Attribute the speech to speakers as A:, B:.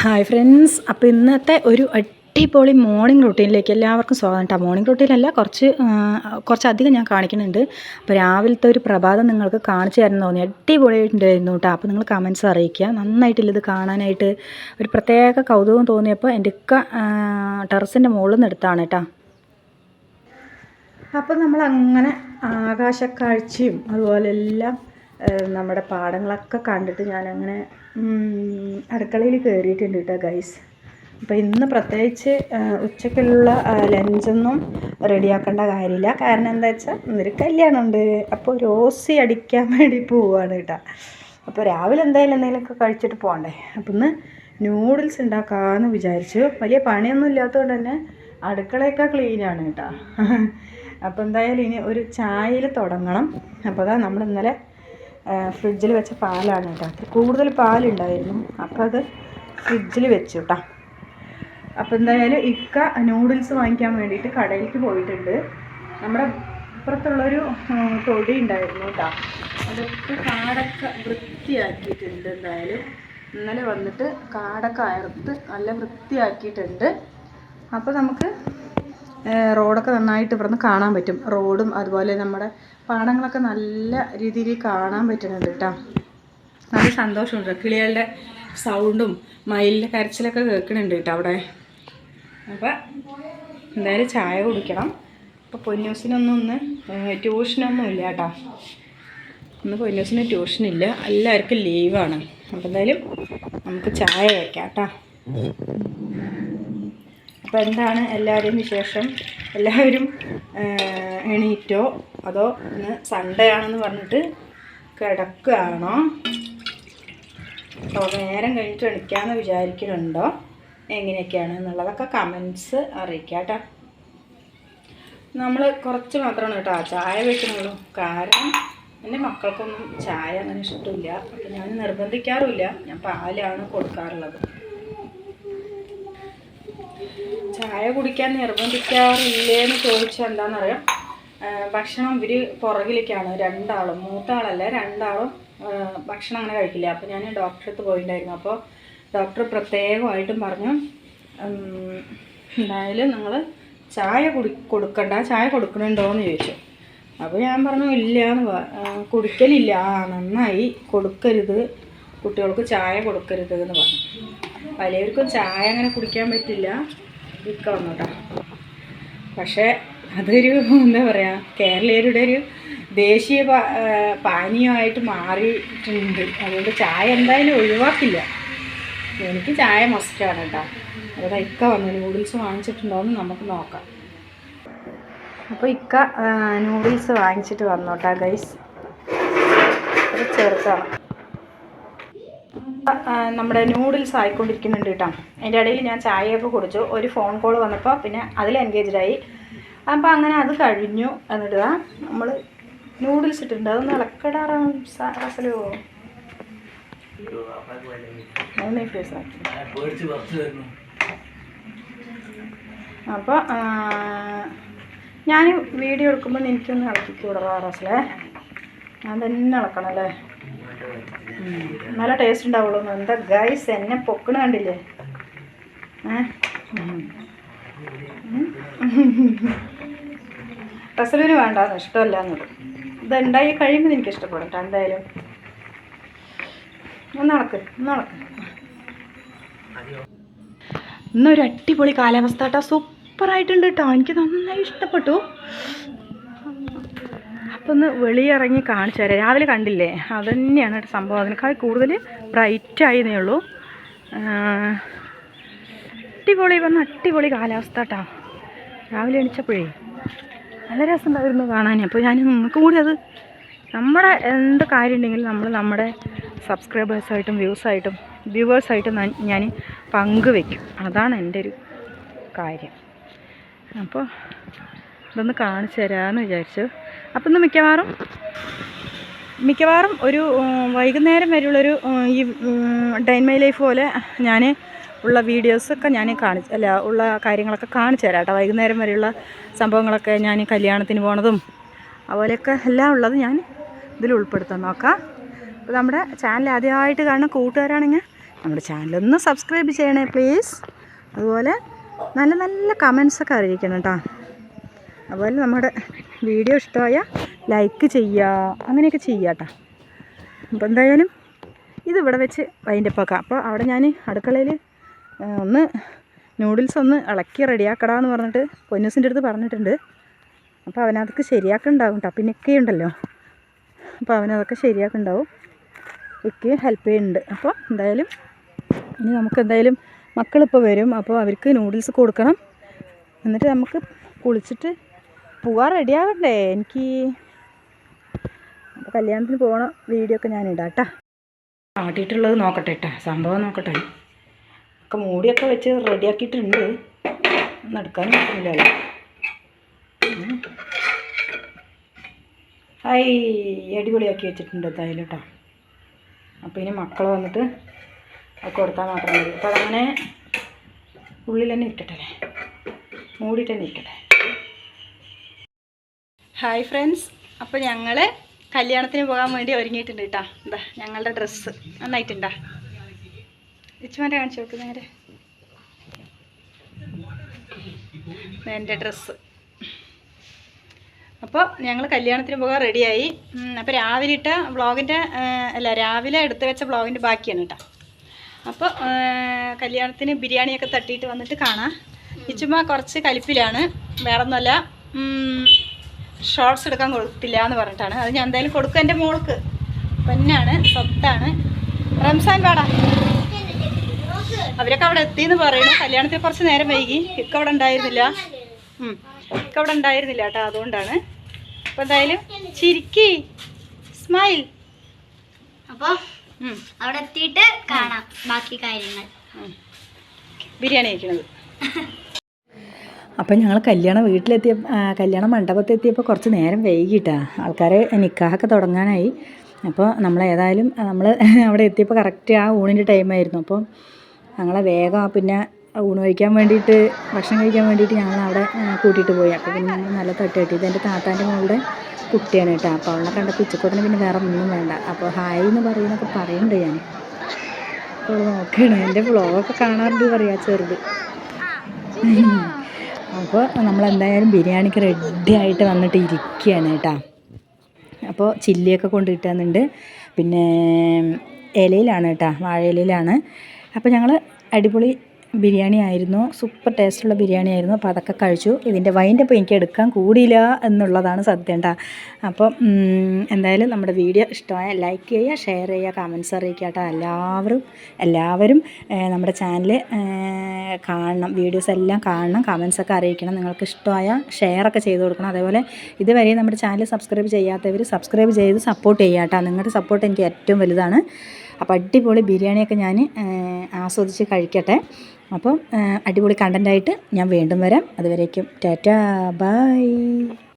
A: Hi friends അപ്പോൾ ഇന്നത്തെ ഒരു അടിപൊളി മോർണിംഗ് റൊട്ടീനിലേക്ക് എല്ലാവർക്കും സ്വാഗതം കേട്ടോ മോർണിംഗ് റൊട്ടീനല്ല കുറച്ച് കുറച്ചധികം ഞാൻ കാണിക്കുന്നുണ്ട്. അപ്പോൾ രാവിലത്തെ ഒരു പ്രഭാതം നിങ്ങൾക്ക് കാണിച്ചു തരണം തോന്നി. അടിപൊളിയായിട്ടുണ്ടായിരുന്നു കേട്ടോ അപ്പോൾ നിങ്ങൾ കമൻസ് അറിയിക്കുക. നന്നായിട്ടില്ല ഇത് കാണാനായിട്ട്? ഒരു പ്രത്യേക കൗതുകം തോന്നിയപ്പോൾ എന്റെ ഒക്കെ ടെറസിന്റെ മുകളിൽ നിന്ന് എടുത്താണ് കേട്ടോ അപ്പോൾ നമ്മൾ അങ്ങനെ ആകാശക്കാഴ്ചയും അതുപോലെ എല്ലാം നമ്മുടെ പാടങ്ങളൊക്കെ കണ്ടിട്ട് ഞാനങ്ങനെ അടുക്കളയിൽ കയറിയിട്ടുണ്ട് കേട്ടോ ഗൈസ് അപ്പോൾ ഇന്ന് പ്രത്യേകിച്ച് ഉച്ചയ്ക്കുള്ള ലഞ്ചൊന്നും റെഡിയാക്കേണ്ട കാര്യമില്ല. കാരണം എന്താ വെച്ചാൽ ഇന്നൊരു കല്യാണമുണ്ട്. അപ്പോൾ റോസി അടിക്കാൻ വേണ്ടി പോവുകയാണ് കേട്ടോ അപ്പോൾ രാവിലെ എന്തായാലും എന്തെങ്കിലുമൊക്കെ കഴിച്ചിട്ട് പോകണ്ടേ. അപ്പം ഇന്ന് നൂഡിൽസ് ഉണ്ടാക്കാമെന്ന് വിചാരിച്ചു. വലിയ പണിയൊന്നും ഇല്ലാത്തതുകൊണ്ട് തന്നെ അടുക്കളയൊക്കെ ക്ലീനാണ് കേട്ടോ അപ്പോൾ എന്തായാലും ഇനി ഒരു ചായയിൽ തുടങ്ങണം. അപ്പോൾ അതാ നമ്മൾ ഇന്നലെ ഫ്രിഡ്ജിൽ വെച്ച പാലാണ് കേട്ടോ. അത്ര കൂടുതൽ പാലുണ്ടായിരുന്നു. അപ്പോൾ അത് ഫ്രിഡ്ജിൽ വെച്ചു കേട്ടോ അപ്പോൾ എന്തായാലും ഇക്ക നൂഡിൽസ് വാങ്ങിക്കാൻ വേണ്ടിയിട്ട് കടയിലേക്ക് പോയിട്ടുണ്ട്. നമ്മുടെ ഇപ്പുറത്തുള്ളൊരു ഉം, തൊടി ഉണ്ടായിരുന്നു കേട്ടോ അതൊക്കെ കാടൊക്കെ വൃത്തിയാക്കിയിട്ടുണ്ട് എന്തായാലും. ഇന്നലെ വന്നിട്ട് കാടൊക്കെ അയർത്ത് നല്ല വൃത്തിയാക്കിയിട്ടുണ്ട്. അപ്പോൾ നമുക്ക് റോഡൊക്കെ നന്നായിട്ട് ഇവിടുന്ന് കാണാൻ പറ്റും. റോഡും അതുപോലെ നമ്മുടെ പാടങ്ങളൊക്കെ നല്ല രീതിയിൽ കാണാൻ പറ്റുന്നുണ്ട് കേട്ടോ നല്ല സന്തോഷമുണ്ട്. കിളികളുടെ സൗണ്ടും മയിലിന്റെ കരച്ചിലൊക്കെ കേൾക്കുന്നുണ്ട് കേട്ടോ അവിടെ. അപ്പോൾ എന്തായാലും ചായ കുടിക്കണം. അപ്പോൾ പൊന്നൂസിനൊന്നും ഒന്ന് ട്യൂഷനൊന്നും ഇല്ല കേട്ടോ ഇന്ന് പൊന്നൂസിന് ട്യൂഷനില്ല എല്ലാവർക്കും ലീവാണ് അപ്പോൾ എന്തായാലും നമുക്ക് ചായ വയ്ക്കാം കേട്ടോ അപ്പോൾ എന്താണ് എല്ലാവരുടെയും വിശേഷം? എല്ലാവരും എണീറ്റോ? അതോ ഇന്ന് സൺഡേ ആണെന്ന് പറഞ്ഞിട്ട് കിടക്കുകയാണോ? അപ്പോൾ നേരം കഴിഞ്ഞിട്ട് എണിക്കാമെന്ന് വിചാരിക്കുന്നുണ്ടോ? എങ്ങനെയൊക്കെയാണ് എന്നുള്ളതൊക്കെ കമൻസ് അറിയിക്കാം കേട്ടോ. നമ്മൾ കുറച്ച് മാത്രമാണ് കേട്ടോ ചായ വെക്കുന്നുള്ളൂ. കാരണം എന്റെ മക്കൾക്കൊന്നും ചായ അങ്ങനെ ഇഷ്ടമില്ല. അപ്പം ഞാൻ നിർബന്ധിക്കാറുമില്ല. ഞാൻ പാലാണ് കൊടുക്കാറുള്ളത്. ചായ കുടിക്കാൻ നിർബന്ധിക്കാറില്ലേ എന്ന് ചോദിച്ചാൽ എന്താണെന്നറിയാം ഭക്ഷണം ഇവർ പുറകിലേക്കാണ്. രണ്ടാളും. മൂത്താളല്ല രണ്ടാളും ഭക്ഷണം അങ്ങനെ കഴിക്കില്ല. അപ്പോൾ ഞാൻ ഡോക്ടറെ അടുത്ത് പോയിട്ടുണ്ടായിരുന്നു അപ്പോൾ ഡോക്ടർ പ്രത്യേകമായിട്ടും പറഞ്ഞു എന്തായാലും നിങ്ങൾ ചായ കുടി കൊടുക്കണ്ട ചായ കൊടുക്കണുണ്ടോ എന്ന് ചോദിച്ചു. അപ്പോൾ ഞാൻ പറഞ്ഞു ഇല്ല എന്ന് കുടിക്കലില്ല. ആ നന്നായി. കൊടുക്കരുത്. കുട്ടികൾക്ക് ചായ കൊടുക്കരുത് എന്ന് പറഞ്ഞു പലർക്കും ചായ അങ്ങനെ കുടിക്കാൻ പറ്റില്ല. വിൽക്കാം കേട്ടോ പക്ഷേ അതൊരു എന്താ പറയുക കേരളീയരുടെ ഒരു ദേശീയ പാനീയമായിട്ട് മാറിയിട്ടുണ്ട്. അതുകൊണ്ട് ചായ എന്തായാലും ഒഴിവാക്കില്ല. എനിക്ക് ചായ മസ്റ്റാണ് കേട്ടോ അവിടെ ഇക്ക വന്നു. നൂഡിൽസ് വാങ്ങിച്ചിട്ടുണ്ടോയെന്ന് നമുക്ക് നോക്കാം. അപ്പോൾ ഇക്ക നൂഡിൽസ് വാങ്ങിച്ചിട്ട് വന്നോട്ടാ ഗൈസ് ചേർത്താണ് നമ്മുടെ നൂഡിൽസ് ആയിക്കൊണ്ടിരിക്കുന്നുണ്ട് കേട്ടോ അതിന്റെ ഇടയിൽ ഞാൻ ചായയൊക്കെ കുടിച്ചു. ഒരു ഫോൺ കോൾ വന്നപ്പോൾ പിന്നെ അതിൽ എൻഗേജ്ഡായി അപ്പോൾ അങ്ങനെ അത് കഴിഞ്ഞു എന്നിട്ട് നമ്മൾ നൂഡിൽസ് ഇട്ടിട്ടുണ്ട്. അതൊന്ന് ഇളക്കടാറാ റസലോ അപ്പോൾ ഞാൻ വീഡിയോ എടുക്കുമ്പോൾ എനിക്കൊന്ന് ഇളക്കിക്കൂടാ റസലേ ഞാൻ തന്നെ ഇളക്കണം അല്ലേ? നല്ല ടേസ്റ്റ് ഉണ്ടാവുള്ളൂ. എന്താ ഗൈസ് എന്നെ പൊക്കണ കണ്ടില്ലേ? ഏ? റസലിന് വേണ്ടാന്ന് ഇഷ്ടമല്ല എന്നത് ഇതുണ്ടായി കഴിയുമ്പോൾ എനിക്ക് ഇഷ്ടപ്പെടും എന്തായാലും. നടക്ക് നടക്ക്. ഇന്നൊരു അടിപൊളി കാലാവസ്ഥ കേട്ടോ സൂപ്പറായിട്ടുണ്ട് കേട്ടോ എനിക്ക് നന്നായി ഇഷ്ടപ്പെട്ടു. അപ്പോൾ ഒന്ന് വെളിയിറങ്ങി കാണിച്ചു തരാം. രാവിലെ കണ്ടില്ലേ? അത് തന്നെയാണ് കേട്ടോ സംഭവം. അതിനേക്കാൾ കൂടുതൽ ബ്രൈറ്റായതേ ഉള്ളൂ. അടിപൊളി വന്ന് അടിപൊളി കാലാവസ്ഥ കേട്ടോ രാവിലെ എണിച്ചപ്പോഴേ നല്ല രസമുണ്ടായിരുന്നു കാണാൻ അപ്പോൾ ഞാൻ നിങ്ങൾക്ക് കൂടി അത് നമ്മുടെ എന്ത് കാര്യം ഉണ്ടെങ്കിലും നമ്മൾ നമ്മുടെ സബ്സ്ക്രൈബേഴ്സായിട്ടും വ്യൂസായിട്ടും വ്യൂവേഴ്സായിട്ടും ഞാൻ പങ്കുവെക്കും. അതാണ് എന്റെ ഒരു കാര്യം. അപ്പോൾ ഇതൊന്ന് കാണിച്ചു തരാമെന്ന് വിചാരിച്ചു. അപ്പം ഇന്ന് മിക്കവാറും മിക്കവാറും ഒരു വൈകുന്നേരം വരെയുള്ളൊരു ഈ ഡൈൻ മൈ ലൈഫ് പോലെ ഞാൻ ഉള്ള വീഡിയോസൊക്കെ ഞാൻ കാണിച്ച് അല്ല ഉള്ള കാര്യങ്ങളൊക്കെ കാണിച്ചു തരാം കേട്ടോ. വൈകുന്നേരം വരെയുള്ള സംഭവങ്ങളൊക്കെ ഞാൻ കല്യാണത്തിന് പോണതും അതുപോലെയൊക്കെ എല്ലാം ഉള്ളത് ഞാൻ ഇതിൽ ഉൾപ്പെടുത്താൻ നോക്കാം. അപ്പോൾ നമ്മുടെ ചാനൽ ആദ്യമായിട്ട് കാണുന്ന കൂട്ടുകാരാണെങ്കിൽ നമ്മുടെ ചാനലൊന്ന് സബ്സ്ക്രൈബ് ചെയ്യണേ പ്ലീസ് അതുപോലെ നല്ല നല്ല കമൻസൊക്കെ അറിയിക്കണം കേട്ടോ. അതുപോലെ നമ്മുടെ വീഡിയോ ഇഷ്ടമായ ലൈക്ക് ചെയ്യുക അങ്ങനെയൊക്കെ ചെയ്യുക കേട്ടോ. അപ്പോൾ എന്തായാലും ഇതിവിടെ വെച്ച് വൈൻഡപ്പ് അപ്പോൾ അവിടെ ഞാൻ അടുക്കളയിൽ ഒന്ന് നൂഡിൽസ് ഒന്ന് ഇളക്കി റെഡിയാക്കടാന്ന് പറഞ്ഞിട്ട് പൊന്നൂസിന്റെ അടുത്ത് പറഞ്ഞിട്ടുണ്ട്. അപ്പോൾ അവനതൊക്കെ ശരിയാക്കുന്നുണ്ടാവും കേട്ടോ പിന്നെ ഒക്കെ ഉണ്ടല്ലോ. അപ്പോൾ അവനതൊക്കെ ശരിയാക്കുന്നുണ്ടാവും ഒക്കെ ഹെൽപ്പ് ചെയ്യുന്നുണ്ട്. അപ്പോൾ എന്തായാലും ഇനി നമുക്ക് എന്തായാലും മക്കളിപ്പോൾ വരും. അപ്പോൾ അവർക്ക് നൂഡിൽസ് കൊടുക്കണം. എന്നിട്ട് നമുക്ക് കുളിച്ചിട്ട് പോകാൻ റെഡിയാകണ്ടേ എനിക്ക് അപ്പോൾ കല്യാണത്തിന് പോകണ വീഡിയോ ഒക്കെ ഞാൻ കേട്ടോ ആട്ടിയിട്ടുള്ളത് നോക്കട്ടെ കേട്ടോ സംഭവം നോക്കട്ടെ. ഒക്കെ മൂടിയൊക്കെ വെച്ച് റെഡിയാക്കിയിട്ടുണ്ട്. നടക്കാൻ ഉം. ഹായ് അടിപൊളിയാക്കി വെച്ചിട്ടുണ്ട് എന്തായാലും കേട്ടോ അപ്പോൾ ഇനി മക്കൾ വന്നിട്ട് കൊടുത്താൽ മാത്രം മതി. അപ്പോൾ അതങ്ങനെ ഉള്ളിൽ തന്നെ ഇട്ടിട്ടല്ലേ മൂടിയിട്ട് തന്നെ ഇട്ടട്ടെ ഹായ് ഫ്രണ്ട്സ്. അപ്പോൾ ഞങ്ങൾ കല്യാണത്തിന് പോകാൻ വേണ്ടി ഒരുങ്ങിയിട്ടുണ്ട് കേട്ടോ എന്താ ഞങ്ങളുടെ ഡ്രസ്സ്. നന്നായിട്ടുണ്ടാ? ഇച്ചുമാരെ കാണിച്ചു നോക്ക് നേരെ. എന്റെ ഡ്രസ്സ് അപ്പോൾ ഞങ്ങൾ കല്യാണത്തിന് പോകാൻ റെഡിയായി അപ്പോൾ രാവിലെ ഇട്ട വ്ളോഗിന്റെ അല്ല രാവിലെ എടുത്തു വെച്ച വ്ളോഗിന്റെ ബാക്കിയാണ് കേട്ടോ. അപ്പോൾ കല്യാണത്തിന് ബിരിയാണിയൊക്കെ തട്ടിയിട്ട് വന്നിട്ട് കാണാം. ഇച്ചുമ്മ കുറച്ച് കലിപ്പിലാണ്. വേറൊന്നുമല്ല ഷോർട്സ് എടുക്കാൻ കൊടുത്തില്ല എന്ന് പറഞ്ഞിട്ടാണ്. അത് ഞാൻ എന്തായാലും കൊടുക്കും എന്റെ മോൾക്ക്. പൊന്നാണ് സ്വത്താണ്. റംസാൻ പാടാ അവരൊക്കെ അവിടെ എത്തിയെന്ന് പറയുന്നു. കല്യാണത്തിന് കുറച്ച് നേരം വൈകി. ഇക്ക അവിടെ ഉണ്ടായിരുന്നില്ല. ഉം. ഇക്ക അവിടെ ഉണ്ടായിരുന്നില്ല കേട്ടോ അതുകൊണ്ടാണ്. അപ്പോൾ എന്തായാലും ചിരിക്കി. സ്മൈൽ
B: അപ്പൊ അവിടെ എത്തിയിട്ട് കാണാം ബാക്കി കാര്യങ്ങൾ.
A: ബിരിയാണി കഴിക്കണത്. അപ്പം ഞങ്ങൾ കല്യാണം വീട്ടിലെത്തിയ കല്യാണ മണ്ഡപത്തിൽ എത്തിയപ്പോൾ കുറച്ച് നേരം വൈകിട്ടാണ് ആൾക്കാരെ നിക്കാഹൊക്കെ തുടങ്ങാനായി. അപ്പോൾ നമ്മൾ ഏതായാലും നമ്മൾ അവിടെ എത്തിയപ്പോൾ കറക്റ്റ് ആ ഊണിന്റെ ടൈമായിരുന്നു അപ്പോൾ ഞങ്ങളെ വേഗം പിന്നെ ഊണ് കഴിക്കാൻ വേണ്ടിയിട്ട് ഭക്ഷണം കഴിക്കാൻ വേണ്ടിയിട്ട് ഞങ്ങൾ അവിടെ കൂട്ടിയിട്ട് പോയി. അപ്പോൾ പിന്നെ ഞങ്ങൾ നല്ല തട്ട് കെട്ടി ഇതെന്റെ താത്താന്റെ മോളുടെ കുട്ടിയാണ് കേട്ടോ. അപ്പോൾ അവളെ കണ്ടപ്പോൾ ഉച്ചക്കൂട്ടിന് പിന്നെ വേറെ ഒന്നും വേണ്ട. അപ്പോൾ ഹായ് എന്ന് പറയുന്നൊക്കെ പറയുന്നുണ്ട് ഞാൻ. അപ്പോൾ നോക്കണം. എന്റെ വ്ളോഗൊക്കെ കാണാറുണ്ട് പറയാ ചെറുത്. അപ്പോൾ നമ്മളെന്തായാലും ബിരിയാണിക്ക് റെഡി ആയിട്ട് വന്നിട്ട് ഇരിക്കുകയാണ് കേട്ടോ. അപ്പോൾ ചില്ലിയൊക്കെ കൊണ്ട് പിന്നെ ഇലയിലാണ് കേട്ടോ. വാഴ ഇലയിലാണ് അപ്പോൾ ഞങ്ങൾ അടിപൊളി ബിരിയാണി ആയിരുന്നു. സൂപ്പർ ടേസ്റ്റുള്ള ബിരിയാണി ആയിരുന്നു. അപ്പോൾ അതൊക്കെ കഴിച്ചു. ഇതിന്റെ വൈന്റെ അപ്പോൾ എനിക്ക് എടുക്കാൻ കൂടിയില്ല എന്നുള്ളതാണ് സത്യം കേട്ടോ അപ്പോൾ എന്തായാലും നമ്മുടെ വീഡിയോ ഇഷ്ടമായ ലൈക്ക് ചെയ്യുക ഷെയർ ചെയ്യുക കമൻസ് അറിയിക്കുക കേട്ടോ എല്ലാവരും എല്ലാവരും നമ്മുടെ ചാനൽ കാണണം. വീഡിയോസ് എല്ലാം കാണണം. കമൻസൊക്കെ അറിയിക്കണം. നിങ്ങൾക്ക് ഇഷ്ടമായ ഷെയറൊക്കെ ചെയ്ത് കൊടുക്കണം. അതേപോലെ ഇതുവരെ നമ്മുടെ ചാനൽ സബ്സ്ക്രൈബ് ചെയ്യാത്തവർ സബ്സ്ക്രൈബ് ചെയ്ത് സപ്പോർട്ട് ചെയ്യുക കേട്ടോ നിങ്ങളുടെ സപ്പോർട്ട് എനിക്ക് ഏറ്റവും വലുതാണ്. അപ്പോൾ അടിപൊളി ബിരിയാണിയൊക്കെ ഞാൻ ആസ്വദിച്ച് കഴിക്കട്ടെ. അപ്പം അടിപൊളി കണ്ടന്റായിട്ട് ഞാൻ വീണ്ടും വരാം. അതുവരേക്കും ടാറ്റാ ബൈ.